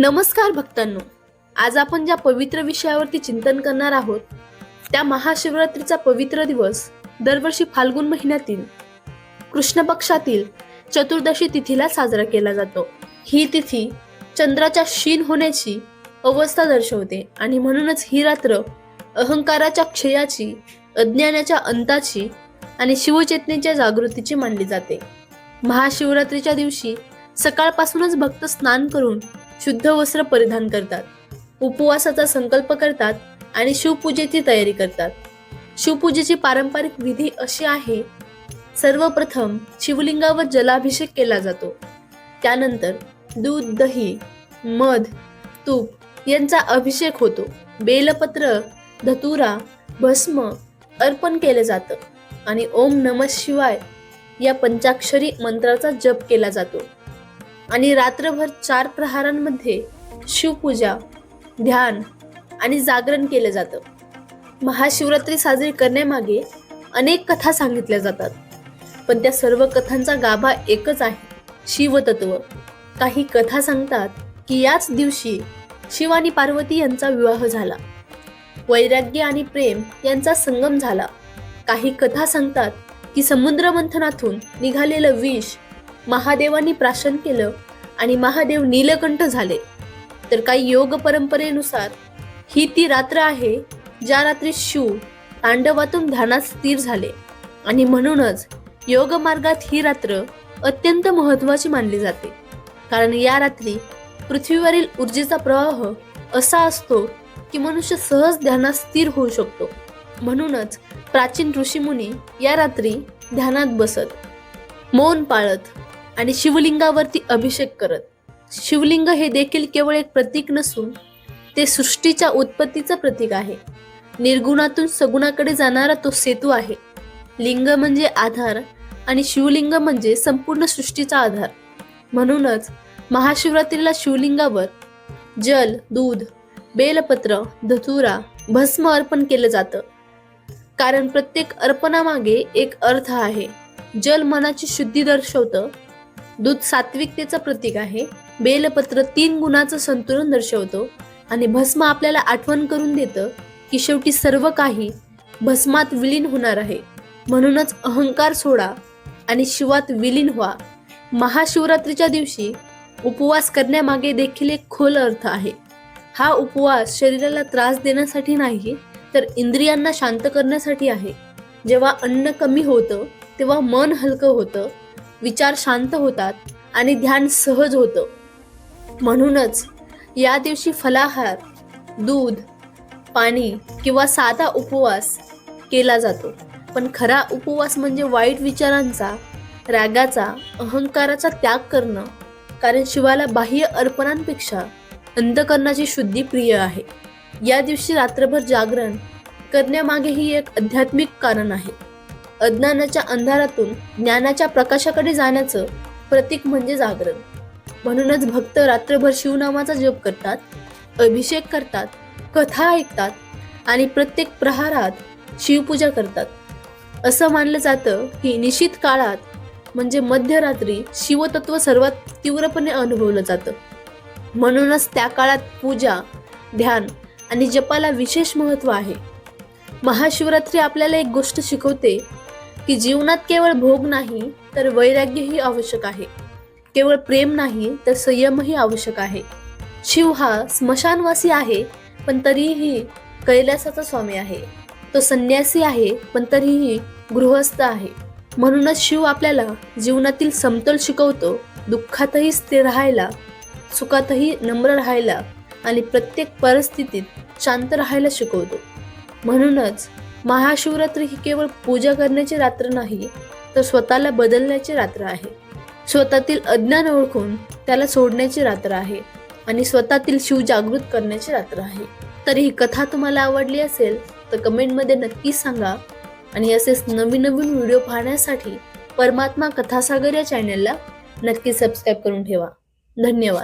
नमस्कार भक्तांनो. आज आपण ज्या पवित्र विषयावरती चिंतन करणार आहोत त्या महाशिवरात्रीचा पवित्र दिवस दरवर्षी फाल्गुन महिन्यातील कृष्ण पक्षातील चतुर्दशी तिथीला साजरा केला जातो. ही तिथी चंद्राच्या क्षीण होण्याची अवस्था दर्शवते आणि म्हणूनच ही रात्र अहंकाराच्या क्षयाची अज्ञानाच्या अंताची आणि शिवचेतनेच्या जागृतीची मानली जाते. महाशिवरात्रीच्या दिवशी सकाळपासूनच भक्त स्नान करून शुद्ध वस्त्र परिधान करतात. उपवासाचा संकल्प करतात आणि शिवपूजेची तयारी करतात. शिवपूजेची पारंपरिक विधी अशी आहे सर्वप्रथम शिवलिंगावर जलाभिषेक केला जातो. त्यानंतर दूध दही मध तूप यांचा अभिषेक होतो. बेलपत्र धतुरा भस्म अर्पण केलं जातं आणि ओम नम शिवाय या पंचाक्षरी मंत्राचा जप केला जातो. आणि रात्रभर चार प्रहारांमध्ये शिवपूजा ध्यान आणि जागरण केलं जातं. महाशिवरात्री साजरी करण्यामागे अनेक कथा सांगितल्या जातात. पण त्या सर्व कथांचा गाभा एकच आहे शिवतत्व. काही कथा सांगतात की याच दिवशी शिव आणि पार्वती यांचा विवाह झाला. वैराग्य आणि प्रेम यांचा संगम झाला. काही कथा सांगतात की समुद्र मंथनातून निघालेलं विष महादेवांनी प्राशन केलं आणि महादेव नीलकंठ झाले. तर काही योग परंपरेनुसार ही ती रात्र आहे ज्या रात्री शिव तांडवातून ध्यानात स्थिर झाले आणि म्हणूनच योग मार्गात ही रात्र अत्यंत महत्वाची मानली जाते. कारण या रात्री पृथ्वीवरील ऊर्जेचा प्रवाह असा असतो की मनुष्य सहज ध्यानात स्थिर होऊ शकतो. म्हणूनच प्राचीन ऋषीमुनी या रात्री ध्यानात बसत मौन पाळत आणि शिवलिंगावरती अभिषेक करत. शिवलिंग हे देखील केवळ एक प्रतीक नसून ते सृष्टीच्या उत्पत्तीचं प्रतीक आहे. निर्गुणातून सगुणाकडे जाणारा तो सेतू आहे. लिंग म्हणजे आधार आणि शिवलिंग म्हणजे संपूर्ण सृष्टीचा आधार. म्हणूनच महाशिवरात्रीला शिवलिंगावर जल दूध बेलपत्र धतुरा भस्म अर्पण केलं जातं. कारण प्रत्येक अर्पणामागे एक अर्थ आहे. जल मनाची शुद्धी दर्शवतं दूध सात्विकतेचं प्रतीक आहे. बेलपत्र तीन गुणाचं संतुलन दर्शवतो आणि भस्म आपल्याला आठवण करून देतं की शेवटी सर्व काही भस्मात विलीन होणार आहे. म्हणूनच अहंकार सोडा आणि शिवात विलीन व्हा. महाशिवरात्रीच्या दिवशी उपवास करण्यामागे देखील एक खोल अर्थ आहे. हा उपवास शरीराला त्रास देण्यासाठी नाही तर इंद्रियांना शांत करण्यासाठी आहे. जेव्हा अन्न कमी होतं तेव्हा मन हलकं होतं. विचार शांत होतात आणि ध्यान सहज होतं. म्हणूनच या दिवशी फलाहार दूध पाणी किंवा साधा उपवास केला जातो. पण खरा उपवास म्हणजे वाईट विचारांचा रागाचा अहंकाराचा त्याग करणं. कारण शिवाला बाह्य अर्पणांपेक्षा अंतकरणाची शुद्धी प्रिय आहे. या दिवशी रात्रभर जागरण करण्यामागेही एक आध्यात्मिक कारण आहे. अज्ञानाच्या अंधारातून ज्ञानाच्या प्रकाशाकडे जाण्याचं प्रतीक म्हणजे जागरण. म्हणूनच भक्त रात्रभर शिवनामाचा जप करतात अभिषेक करतात कथा ऐकतात आणि प्रत्येक प्रहारात शिवपूजा करतात. असं मानलं जातं की निश्चित काळात म्हणजे मध्यरात्री शिवतत्व सर्वात तीव्रपणे अनुभवलं जातं. म्हणूनच त्या काळात पूजा ध्यान आणि जपाला विशेष महत्त्व आहे. महाशिवरात्री आपल्याला एक गोष्ट शिकवते की जीवनात केवळ भोग नाही तर वैराग्यही आवश्यक आहे. केवळ प्रेम नाही तर संयमही आवश्यक आहे. शिव हा स्मशानवासी आहे पण तरीही कैलासाचा स्वामी आहे. तो संन्यासी आहे पण तरीही गृहस्थ आहे. म्हणूनच शिव आपल्याला जीवनातील समतोल शिकवतो दुःखातही स्थिर राहायला सुखातही नम्र राहायला आणि प्रत्येक परिस्थितीत शांत राहायला शिकवतो. म्हणूनच महाशिवरात्री ही केवळ पूजा करण्याची रात्र नाही तर स्वतःला बदलण्याची रात्र आहे. स्वतःतील अज्ञान ओळखून त्याला सोडण्याची रात्र आहे आणि स्वतःतील शिव जागृत करण्याची रात्र आहे. तर ही कथा तुम्हाला आवडली असेल तर कमेंटमध्ये नक्कीच सांगा आणि असेच नवीन नवीन व्हिडिओ पाहण्यासाठी परमात्मा कथासागर या चॅनेलला नक्की सबस्क्राईब करून ठेवा. धन्यवाद.